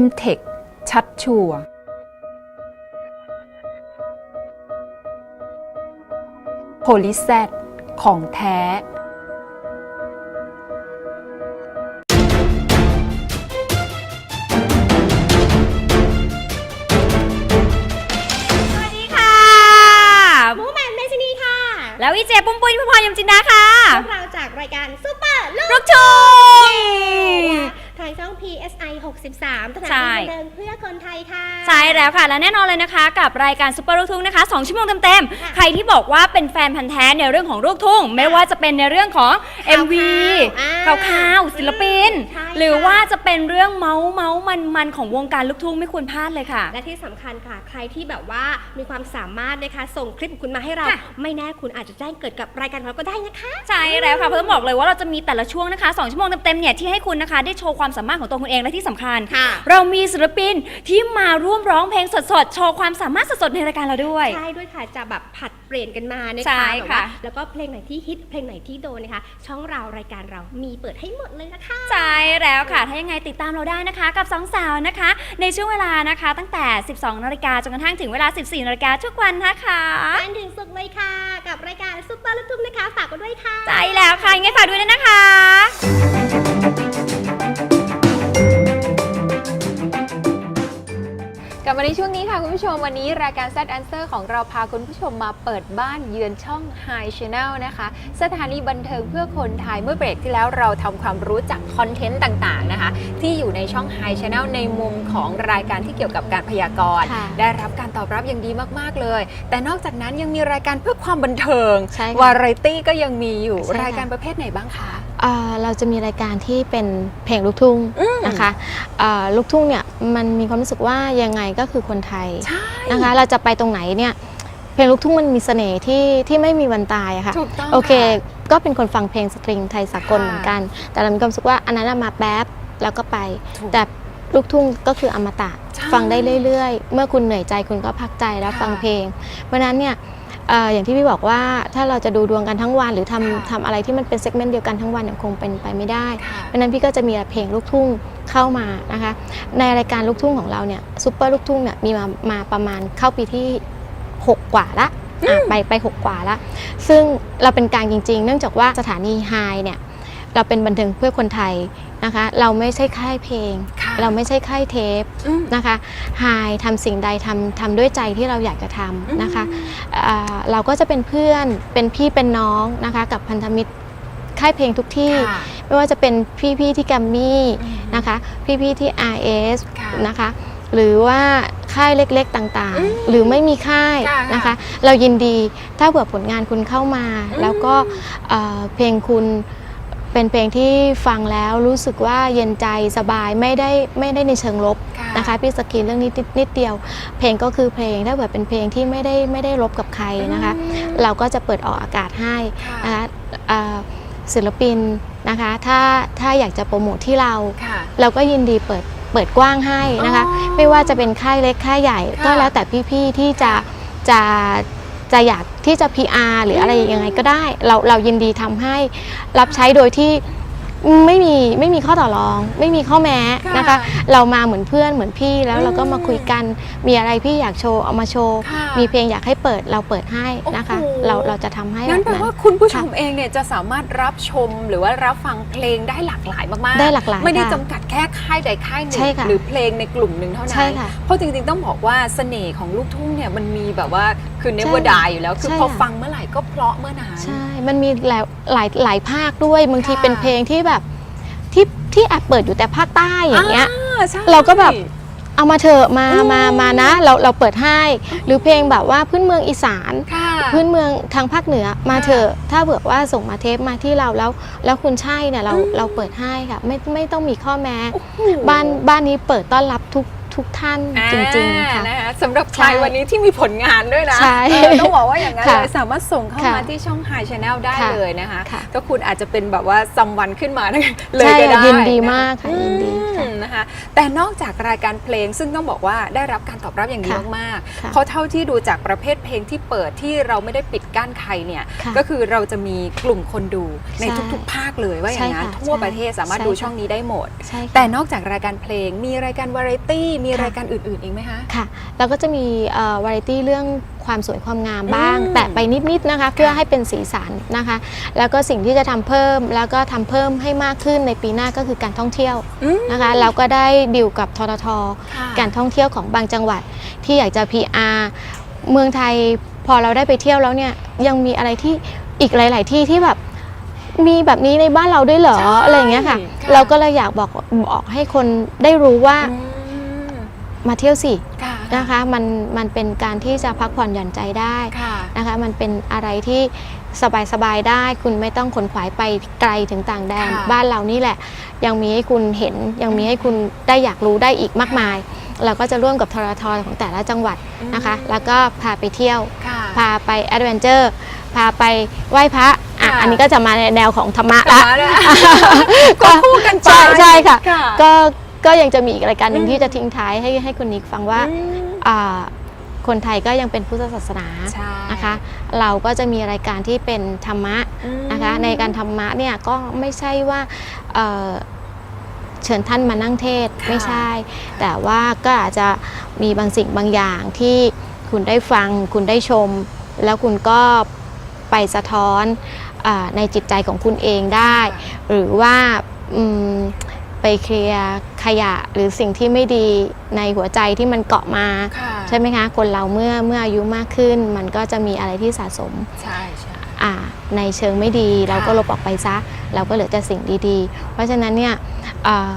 m t e c h ชัดชัวร์โพลิแซดของแท้สวัสดีค่ะมูแมนเมชินีค่ะแล้ววิเจปุ้มปุ้ยพพรยมจินดาค่ะพวกเราจากรายการซูเปอร์ลูลูกกชุงทาง ช่อง PSI 63สถาใช่นีบันเทิงเพื่อคนไทยค่ะ ใช่แล้วค่ะ และแน่นอนเลยนะคะ กับรายการซุปเปอร์ลูกทุ่งนะคะ 2 ชั่วโมงเต็มค่ะๆใครที่บอกว่าเป็นแฟนพันธ์แท้ในเรื่องของลูกทุ่ง ไม่ว่าจะเป็นในเรื่องของข่าว MV อ่าข่าวๆศิลปินใช่ค่ะหรือว่าจะเป็นเรื่องเมาส์เมาส์มันๆของวงการลูกทุ่งไม่ควรพลาดเลยค่ะ และที่สำคัญค่ะ ใครที่แบบว่ามีความสามารถนะคะ ส่งคลิปของคุณมาให้เราค่ะไม่แน่คุณอาจจะแจ้งเกิดกับรายการของเราก็ได้นะคะ ใช่แล้วค่ะเพราะต้องบอกเลยว่าเราจะมีแต่ละช่วงนะคะ 2 ชั่วโมงเต็มๆเนี่ยที่ให้คุณนะคะได้โชว์ความสามารถของตัวคุณเองและที่สำคัญ ค่ะ เรามีศิลปินที่มาร่วมร้องเพลงสดๆ โชว์ความสามารถสดๆในรายการเราด้วย ใช่ด้วยค่ะจะแบบผัดเปลี่ยนกันมานะคะใช่แบบค่ะว่าแล้วก็เพลงไหนที่ฮิตเพลงไหนที่โดนนะคะ ช่องเรารายการเรามีเปิดให้หมดเลยนะคะ ใช่แล้วค่ะ ถ้ายังไงติดตามเราได้นะคะ กับสองสาวนะคะ ในช่วงเวลานะคะ ตั้งแต่ 12 นาฬิกาจนกระทั่งถึงเวลา 14 นาฬิกาทุกวันนะคะ จันทร์ถึงสุกร์เลยค่ะ กับรายการซุปเปอร์ลูกทุ่งนะคะ ฝากกันด้วยค่ะใช่แล้วค่ะยังไงฝากด้วยนะคะ ลับมาในช่วงนี้ค่ะคุณผู้ชมวันนี้รายการ Z Answer ของเราพาคุณผู้ชมมาเปิดบ้านเยือนช่อง High Channel นะคะ สถานีบันเทิงเพื่อคนไทยเมื่อเบรกที่แล้วเราทำความรู้จักคอนเทนต์ต่างๆนะคะ ที่อยู่ในช่อง High Channel ในมุมของรายการที่เกี่ยวกับการพยากรณ์ ค่ะได้รับการตอบรับอย่างดีมากๆเลย แต่นอกจากนั้นยังมีรายการเพื่อความบันเทิงใช่ค่ะวาไรตี้ก็ยังมีอยู่ใช่ค่ะ รายการประเภทไหนบ้างคะอ่า เราจะมีรายการที่เป็นเพลงลูกทุ่งอืมนะคะอ่าลูกทุ่งเนี่ยมันมีความรู้สึกว่ายังไงก็คือคนไทยใช่นะคะ เราจะไปตรงไหนเนี่ยเพลงลูกทุ่งมันมีเสน่ห์ที่ที่ไม่มีวันตายอะค่ะถูกต้องโอเคะก็เป็นคนฟังเพลงสตริงไทยสากลค่ะเหมือนกัน แต่เรามีความรู้สึกว่าอันนั้นอะมาแป๊บแล้วก็ไปถูกแต่ลูกทุ่งก็คืออมตะใช่ฟังได้เรื่อย ๆ เมื่อคุณเหนื่อยใจคุณก็พักใจแล้วค่ะฟังเพลง เพราะฉะนั้นเนี่ยเอ่ออย่างที่พี่บอกว่าถ้าเราจะดูดวงกันทั้งวัน หรือทำค่ะทำอะไรที่มันเป็นเซกเมนต์เดียวกันทั้งวันเนี่ยคงเป็นไปไม่ได้ค่ะเพราะฉะนั้นพี่ก็จะมีเพลงลูกทุ่งเข้ามานะคะ ในรายการลูกทุ่งของเราเนี่ยซูเปอร์ลูกทุ่งเนี่ยมีมามาประมาณเข้าปีที่ 6 กว่าละอะไปไป6กว่าละซึ่งเราเป็นกลางจริง ๆ เนื่องจากว่าสถานีไฮเนี่ยเราเป็นบันเทิงเพื่อคนไทยนะคะ เราไม่ใช่ค่ายเพลงค่ะ เราไม่ใช่ค่ายเทปอืมนะคะไฮทำสิ่งใดทำทำด้วยใจที่เราอยากจะทำนะคะอ่าเราก็จะเป็นเพื่อนเป็นพี่เป็นน้องนะคะกับพันธมิตรค่ายเพลงทุกที่ค่ะไม่ว่าจะเป็นพี่ๆที่แกรมมี่นะคะพี่ๆที่ RS ค่ะนะคะหรือว่าค่ายเล็กๆต่างๆ หรือไม่มีค่ายค่ะนะคะ เรายินดีถ้าเผื่อผลงานคุณเข้ามาอืมแล้วก็เอ่อเพลงคุณ เป็นเพลงที่ฟังแล้วรู้สึกว่าเย็นใจสบายไม่ได้ไม่ได้ในเชิงลบค่ะนะคะพี่สกรีนเรื่องนี้นิดนิดเดียว เพลงก็คือเพลงถ้าเผื่อเป็นเพลงที่ไม่ได้ไม่ได้ลบกับใครนะคะ เราก็จะเปิดออกอากาศให้ค่ะนะคะเอ่อศิลปินนะคะถ้าถ้าอยากจะโปรโมทที่เราค่ะเราก็ยินดีเปิดเปิดกว้างให้นะคะอ๋อไม่ว่าจะเป็นค่ายเล็กค่ายใหญ่ค่ะก็แล้วแต่พี่ๆที่จะจะ จะอยากที่จะ PR หรืออะไรยังไงก็ได้ เราเรายินดีทำให้รับใช้โดยที่ไม่มีไม่มีข้อต่อรอง ไม่มีข้อแม้นะคะเรามาเหมือนเพื่อนเหมือนพี่แล้วเราก็มาคุยกันมีอะไรพี่อยากโชว์เอามาโชว์ ค่ะมีเพลงอยากให้เปิดเราเปิดให้นะคะ โอ้โห เราเราจะทำให้งั้นแบบแปลนั้นว่าคุณผู้ชมเองเนี่ยจะสามารถรับชมหรือว่ารับฟังเพลงได้หลากหลายมากๆได้หลากหลายไม่ได้ค่ะจำกัดแค่ค่ายใดค่ายหนึ่งใช่ค่ะหรือเพลงในกลุ่มหนึ่งเท่านั้ใช่นค่ะเพราะจริงๆต้องบอกว่าเสน่ห์ของลูกทุ่งเนี่ยมันมีแบบว่า คือเนใช่วดายอยู่แล้ว คือใช่พอค่ะ ฟังเมื่อไหร่ก็เพราะเมื่อนั้น ใช่ มันมีหลายหลายหลายภาคด้วย บางทีค่ะ เป็นเพลงที่แบบที่ที่แอบเปิดอยู่แต่ภาคใต้อย่างเงี้ยอ่าใช่ เราก็แบบ เอามาเถอะมาอืม มามานะ เราเราเปิดให้ หรือเพลงแบบว่าพื้นเมืองอีสาน ค่ะ พื้นเมืองทางภาคเหนือมาค่ะเถอะถ้าเผื่อว่าส่งมาเทปมาที่เราแล้ว แล้วคุณใช่เนี่ยเราเราเปิดให้ค่ะ ไม่ไม่ต้องมีข้อแม้ โอ้โห บ้านบ้านนี้เปิดต้อนรับทุก ทุกท่านจริงๆอ่าค่ะนะคะสำหรับใครใช่วันนี้ที่มีผลงานด้วยนะใช่เออต้องบอกว่าอย่างนั้นค่ะเลยสามารถส่งเข้าค่ะมาที่ช่อง High Channel ได้ค่ะเลยนะคะค่ะก็คุณอาจจะเป็นแบบว่าซัมวันขึ้นมาเลยใช่ก็ได้ยินดีะคะมากค่ะยินดีค่ะอืมนะคะแต่นอกจากรายการเพลงซึ่งต้องบอกว่าได้รับการตอบรับอย่างดีค่ะมากค่ะๆเพราะเท่าที่ดูจากประเภทเพลงที่เปิดที่เราไม่ได้ปิดกั้นใครเนี่ยค่ะก็คือเราจะมีกลุ่มคนดูในใช่ทุกๆ ภาคเลยว่าอย่างนั้นใช่ค่ะทั่วประเทศสามารถใช่ดูค่ะช่องนี้ได้หมดใช่ค่ะแต่นอกจากรายการเพลงมีรายการวาไรตี้มีค่ะรายการอื่นๆอีกไหมคะ ค่ะแล้วก็จะมีวาไรตี้เรื่องความสวยความงามบ้าง อืม แต่ไปนิดๆนะคะ เพื่อให้เป็นสีสันนะคะ แล้วก็สิ่งที่จะทำเพิ่มแล้วก็ทำเพิ่มให้มากขึ้นในปีหน้าก็คือการท่องเที่ยวอืมนะคะ เราก็ได้ดิวกับททท ค่ะ การท่องเที่ยวของบางจังหวัดที่อยากจะ PR เมืองไทยพอเราได้ไปเที่ยวแล้วเนี่ยยังมีอะไรที่อีกหลาย ๆ ที่ที่แบบมีแบบนี้ในบ้านเราด้วยเหรอใช่อะไรอย่างเงี้ยค่ะ ค่ะ เราก็เลยอยากบอกบอกให้คนได้รู้ว่าอืม มาเที่ยวสิค่ะนะคะมันมันเป็นการที่จะพักผ่อนหย่อนใจได้ค่ะนะคะมันเป็นอะไรที่สบายๆได้คุณไม่ต้องขนขวายไปไกลถึงต่างแดนค่ะบ้านเรานี่แหละ ยังมีให้คุณเห็นยังมีให้คุณได้อยากรู้ได้อีกมากมาย เราก็จะร่วมกับทรทของแต่ละจังหวัดนะคะ แล้วก็พาไปเที่ยวค่ะพาไปแอดเวนเจอร์พาไปไหว้พระอะค่ะอันนี้ก็จะมาในแนวของธรรมะค่ะละก็คู่กันไปใช่ใช่ค่ะค่ะก็ ก็ยังจะมีอีกรายการหนึ่งอืมที่จะทิ้งท้ายให้ให้คุณนิกฟังว่าอืมอ่าคนไทยก็ยังเป็นพุทธศาสนาใช่นะคะ เราก็จะมีรายการที่เป็นธรรมะอืมนะคะ ในการธรรมะเนี่ยก็ไม่ใช่ว่าเอ่อเชิญท่านมานั่งเทศน์ค่ะไม่ใช่ แต่ว่าก็อาจจะมีบางสิ่งบางอย่างที่คุณได้ฟัง คุณได้ชม แล้วคุณก็ไปสะท้อนอาในจิตใจของคุณเองได้ หรือว่าอืม ไปเคลียร์ขยะหรือสิ่งที่ไม่ดีในหัวใจที่มันเกาะมาค่ะใช่ไหมคะ คนเราเมื่อเมื่ออายุมากขึ้น มันก็จะมีอะไรที่สะสมใช่ใช่อ่าในเชิงไม่ดีเราก็ค่ะลบออกไปซะ เราก็เหลือแต่สิ่งดีๆ เพราะฉะนั้นเนี่ยอ่า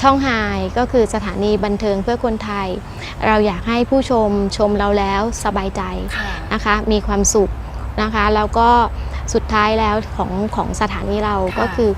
ช่องไฮก็คือสถานีบันเทิงเพื่อคนไทย เราอยากให้ผู้ชมชมเราแล้วสบายใจค่ะนะคะ มีความสุขนะคะ แล้วก็สุดท้ายแล้วของของสถานีเราค่ะก็คือ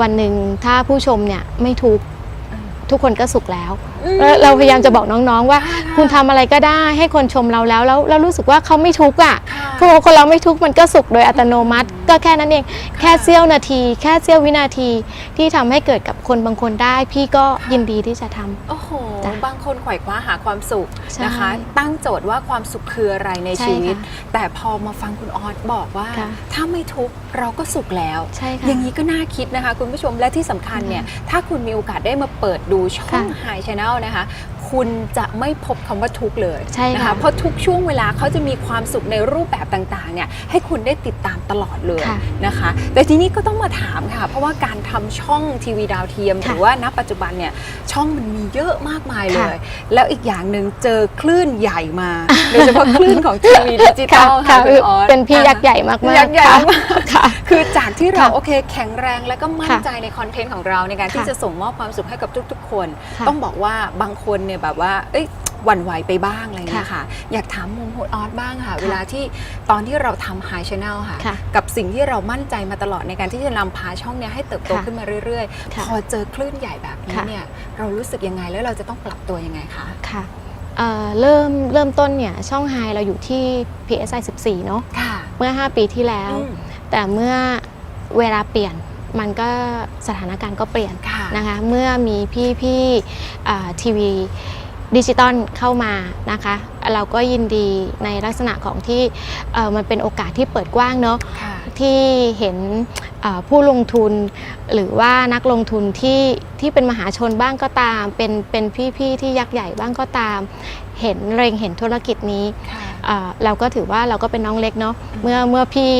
วันหนึ่งถ้าผู้ชมเนี่ยไม่ทุกข์อืมทุกคนก็สุขแล้วอืม แล้วเราพยายามจะบอกน้องๆ ว่าค่ะคุณทำอะไรก็ได้ให้คนชมเราแล้วแล้วแล้วรู้สึกว่าเขาไม่ทุกข์อะค่ะพอคนเราไม่ทุกข์มันก็สุขโดยอัตโนมัติ ก็แค่นั้นเองแค่เสี้ยวนาที แค่เสี้ยววินาทีที่ทำให้เกิดกับคนบางคนได้ พี่ก็ยินดีที่จะทำ โอ้โห จ้ะบางคนไขว่คว้าหาความสุขใช่นะคะ ตั้งโจทย์ว่าความสุขคืออะไรในใช่ชีวิตค่ะแต่พอมาฟังคุณออสบอกว่า ค่ะถ้าไม่ทุกข์เราก็สุขแล้ว ใช่ค่ะอย่างนี้ก็น่าคิดนะคะ คุณผู้ชมและที่สำคัญเนี่ย ถ้าคุณมีโอกาสได้มาเปิดดูช่อง ค่ะ High Channel นะคะ คุณจะไม่พบคำว่าทุกข์เลยใช่ค่ะ นะคะเพราะทุกช่วงเวลาเขาจะมีความสุขในรูปแบบต่างๆเนี่ยให้คุณได้ติดตามตลอดเลยค่ะนะคะ แต่ทีนี้ก็ต้องมาถามค่ะ เพราะว่าการทำช่องทีวีดาวเทียมหค่ะรือว่าณปัจจุบันเนี่ยช่องมันมีเยอะมากมายเลค่ะยแล้วอีกอย่างหนึ่งเจอคลื่นใหญ่มาโดยเฉพาะคลื่นของทีวีดิจิตอลค่ะค่ะคุณออสเป็นพี่ยักษ์ใหญ่มากๆยักษ์ใหญ่ค่ะมาก ค่ะ คือจากที่เราค่ะโอเคแข็งแรงแล้วก็มั่นค่ะใจในคอนเทนต์ของเราในการที่ค่ะจะส่งมอบความสุขให้กับทุกๆ คน ค่ะต้องบอกว่าบางคนเนี่ยแบบว่า เอ้ยหวั่นไหวไปบ้างอะไรอย่างเงี้ยค่ะค่ะ อยากถามมุมโฮดออสบ้างค่ะค่ะเวลาที่ตอนที่เราทำ High Channel ค่ะค่ะ กับสิ่งที่เรามั่นใจมาตลอดในการที่จะนำพาช่องเนี้ยให้เติบโตค่ะขึ้นมาเรื่อยๆค่ะพอเจอคลื่นใหญ่แบบนี้ค่ะเนี่ยเรารู้สึกยังไงแล้วเราจะต้องปรับตัวยังไงคะค่ะเอ่อเริ่มเริ่มต้นเนี่ยช่องไฮเราอยู่ที่ PSI 14 เนาะค่ะเมื่อ 5 ปีที่แล้วอืมแต่เมื่อเวลาเปลี่ยน มันก็สถานการณ์ก็เปลี่ยนค่ะนะคะเมื่อมีพี่พี่อ่าทีวีดิจิตอลเข้ามานะคะเราก็ยินดีในลักษณะของที่เอ่อมันเป็นโอกาสที่เปิดกว้างเนาะค่ะที่เห็นเอ่อผู้ลงทุนหรือว่านักลงทุนที่ที่เป็นมหาชนบ้างก็ตาม เป็นเป็นพี่ๆที่ยักษ์ใหญ่บ้างก็ตาม เห็นเร็งเห็นธุรกิจนี้ค่ะเอ่อเราก็ถือว่าเราก็เป็นน้องเล็กเนาะเมื่อเมื่อพี่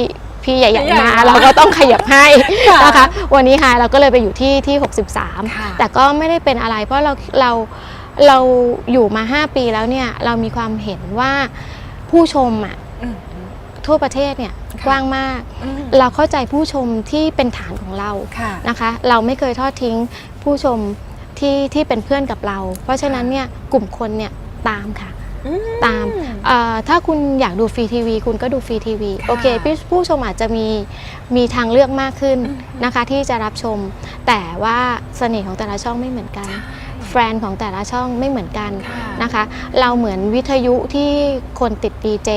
พี่ใหพี่ญ่ใหญ่ๆมามาเราก็ต้องขยับให้ค่ะนะคะ วันนี้ค่ะเราก็เลยไปอยู่ที่ที่ค่ะ63 แต่ก็ไม่ได้เป็นอะไร เพราะเราเราเราอยู่มา 5 ปีแล้วเนี่ยเรามีความเห็นว่าผู้ชมอะอืมทั่วประเทศเนี่ยค่ะกว้างมากอืมเราเข้าใจผู้ชมที่เป็นฐานของเราค่ะนะคะ เราไม่เคยทอดทิ้งผู้ชมที่ที่เป็นเพื่อนกับเรา เพราะฉะนั้นเนี่ยกลุ่มคนเนี่ยตามค่ะอืม ตามเอ่อถ้าคุณอยากดูฟรีทีวี คุณก็ดูฟรีทีวีค่ะโอเคพี่ผู้ชมอาจจะมีมีทางเลือกมากขึ้นอืมนะคะที่จะรับชม แต่ว่าเสน่ห์ของแต่ละช่องไม่เหมือนกันแฟนของแต่ละช่องไม่เหมือนกันค่ะนะคะ เราเหมือนวิทยุที่คนติดดีเจ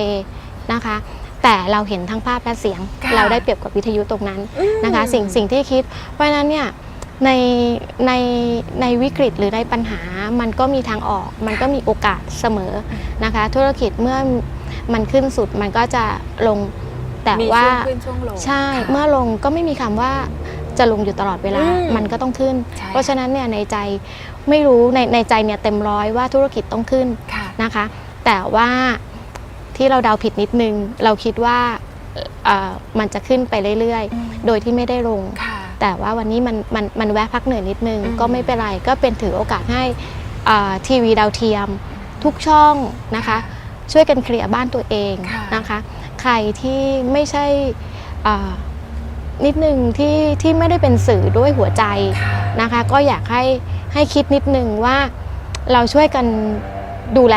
นะคะ แต่เราเห็นทั้งภาพและเสียงค่ะเราได้เปรียบกับวิทยุตรงนั้นอืมนะคะ สิ่งสิ่งที่คิด เพราะฉะนั้นเนี่ย ในในในวิกฤตหรือในปัญหามันก็มีทางออก มันก็มีโอกาสเสมอนะคะ ธุรกิจเมื่อมันขึ้นสุดมันก็จะลงแต่มีว่าช่วงขึ้นช่วงลงใช่ค่ะเมื่อลงก็ไม่มีคำว่าจะลงอยู่ตลอดเวลาอืมมันก็ต้องขึ้นใช่เพราะฉะนั้นเนี่ยในใจไม่รู้ในในใจเนี่ยเต็มร้อยว่าธุรกิจต้องขึ้นค่ะนะคะ แต่ว่าที่เราเดาผิดนิดนึง เราคิดว่าเอ่อมันจะขึ้นไปเรื่อยอืมๆโดยที่ไม่ได้ลงค่ะ แต่ว่าวันนี้มันมันมันแวะพักเหนื่อยนิดนึงอืมก็ไม่เป็นไรก็เป็นถือโอกาสให้อ่าทีวีดาวเทียมทุกช่องนะคะ ช่วยกันเคลียร์บ้านตัวเองค่ะนะคะ ใครที่ไม่ใช่อ่านิดนึงที่ที่ไม่ได้เป็นสื่อด้วยหัวใจค่ะนะคะ ก็อยากให้ให้คิดนิดนึงว่าเราช่วยกันดูแล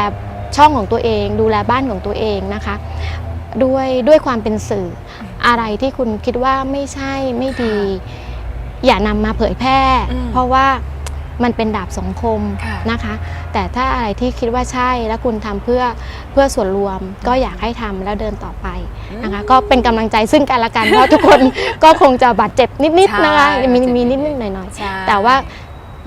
ช่องของตัวเอง ดูแลบ้านของตัวเองนะคะ ด้วยด้วยความเป็นสื่ออะไรที่คุณคิดว่าไม่ใช่ไม่ดี อย่านำมาเผยแพร่อืมเพราะว่ามันเป็นดาบสองคมค่ะนะคะ แต่ถ้าอะไรที่คิดว่าใช่แล้วคุณทำเพื่อเพื่อส่วนรวม ก็อยากให้ทำแล้วเดินต่อไปนะคะ ก็เป็นกำลังใจซึ่งกันและกันเพราะทุกคนก็คงจะบาดเจ็บนิดๆนะคะใช่มีบาดเจ็บมีนินิดดๆๆหน่อยใช่ๆแต่ว่า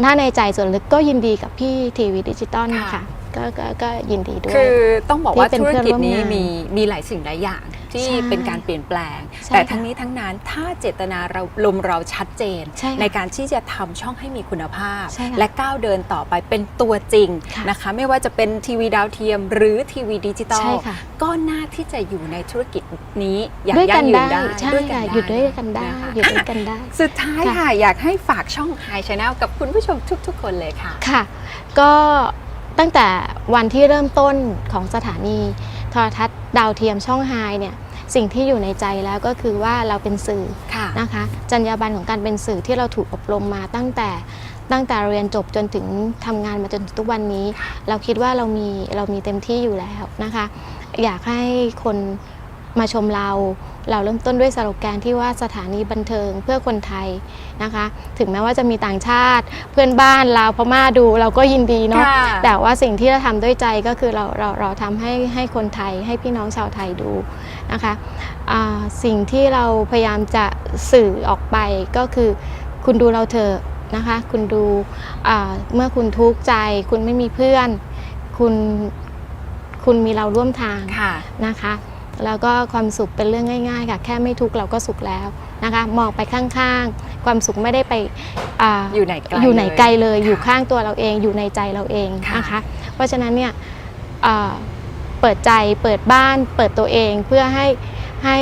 ถ้าในใจส่วนลึกก็ยินดีกับพี่ทีวีดิจิตอลค่ะนะคะ ก็ก็ก็ยินดีด้วย คือต้องบอกว่าที่เป็นธุรกิจนี้เพื่อนร่วมงานมีมีหลายสิ่งหลายอย่างที่ใช่เป็นการเปลี่ยนแปลงใช่แต่ค่ะทั้งนี้ทั้งนั้นถ้าเจตนาเราลมเราชัดเจนใช่ค่ะการที่จะทำช่องให้มีคุณภาพใช่ค่ะและก้าวเดินต่อไปเป็นตัวจริงค่ะนะคะไม่ว่าจะเป็นทีวีดาวเทียม หรือทีวีดิจิตอใช่ลค่ะก็น่าที่จะอยู่ในธุรกิจนี้อย่างด้วยยั่กังนยืนได้ได้ใช่ด้วยกัค่ะนหยุดด้วยกันได้นะคะหยุดด้วยกันได้ สุดท้ายค่ะค่ะอยากให้ฝากช่อง High Channel กับคุณผู้ชมทุก ๆ คนเลยค่ะค่ะ ก็ ตั้งแต่วันที่เริ่มต้นของสถานีโทรทัศน์ดาวเทียมช่องไฮเนี่ยสิ่งที่อยู่ในใจแล้วก็คือว่าเราเป็นสื่อค่ะนะคะจรรยาบรรณของการเป็นสื่อที่เราถูกอบรมมาตั้งแต่ตั้งแต่เรียนจบจนถึงทำงานมาจนถึงทุกวันนี้ เราคิดว่าเรามีเรามีเต็มที่อยู่แล้วนะคะ อยากให้คน มาชมเรา เราเริ่มต้นด้วยสโลแกนที่ว่าสถานีบันเทิงเพื่อคนไทยนะคะ ถึงแม้ว่าจะมีต่างชาติเพื่อนบ้านลาวพม่าดูเราก็ยินดีเนาะ ค่ะแต่ว่าสิ่งที่เราทำด้วยใจก็คือเราเราเราทำให้ให้คนไทยให้พี่น้องชาวไทยดูนะคะอ่าสิ่งที่เราพยายามจะสื่อออกไปก็คือคุณดูเราเถอะนะคะ คุณดูอ่าเมื่อคุณทุกข์ใจ คุณไม่มีเพื่อน คุณคุณมีเราร่วมทาง ค่ะ นะคะ แล้วก็ความสุขเป็นเรื่องง่าย ๆ ค่ะ แค่ไม่ทุกข์เราก็สุขแล้วนะคะมองไปข้างๆ ความสุขไม่ได้ไปอาอยู่ไหนไกลอยู่ไหนไกลเลยค่ะอยู่ข้างตัวเราเองอยู่ในใจเราเองค่ะนะคะเพราะฉะนั้นเนี่ยอ่าเปิดใจเปิดบ้านเปิดตัวเองเพื่อให้ให้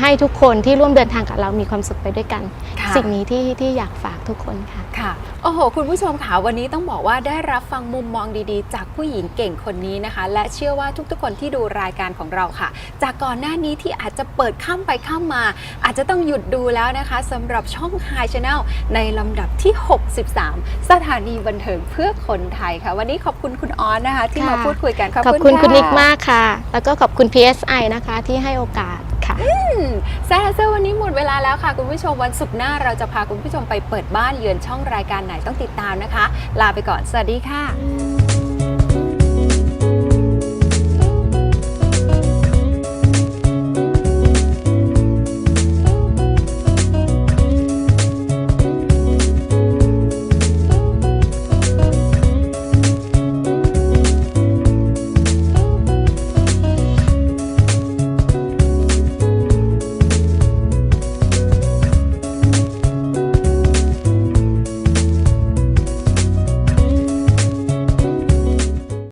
ให้ทุกคนที่ร่วมเดินทางกับเรามีความสุขไปด้วยกันค่ะ สิ่งนี้ที่ที่อยากฝากทุกคนค่ะค่ะโอ้โห คุณผู้ชมค่ะวันนี้ต้องบอกว่าได้รับฟังมุมมองดีๆ จากผู้หญิงเก่งคนนี้นะคะ และเชื่อว่าทุกๆ คนที่ดูรายการของเราค่ะ จากก่อนหน้านี้ที่อาจจะเปิดข้ามไปข้ามมา อาจจะต้องหยุดดูแล้วนะคะสำหรับช่อง High Channel ในลำดับที่ 63 สถานีบันเทิงเพื่อคนไทยค่ะ วันนี้ขอบคุณคุณออนนะคะ ที่มาค่ะพูดคุยกันขอบคุณคุณะนิกมากค่ะ แล้วก็ขอบคุณ PSI นะคะที่ให้โอกาส ค่ะ แซ่เซอร์วันนี้หมดเวลาแล้วค่ะ คุณผู้ชมวันศุกร์หน้าเราจะพาคุณผู้ชมไปเปิดบ้านเยือนช่องรายการไหนต้องติดตามนะคะ ลาไปก่อน สวัสดีค่ะ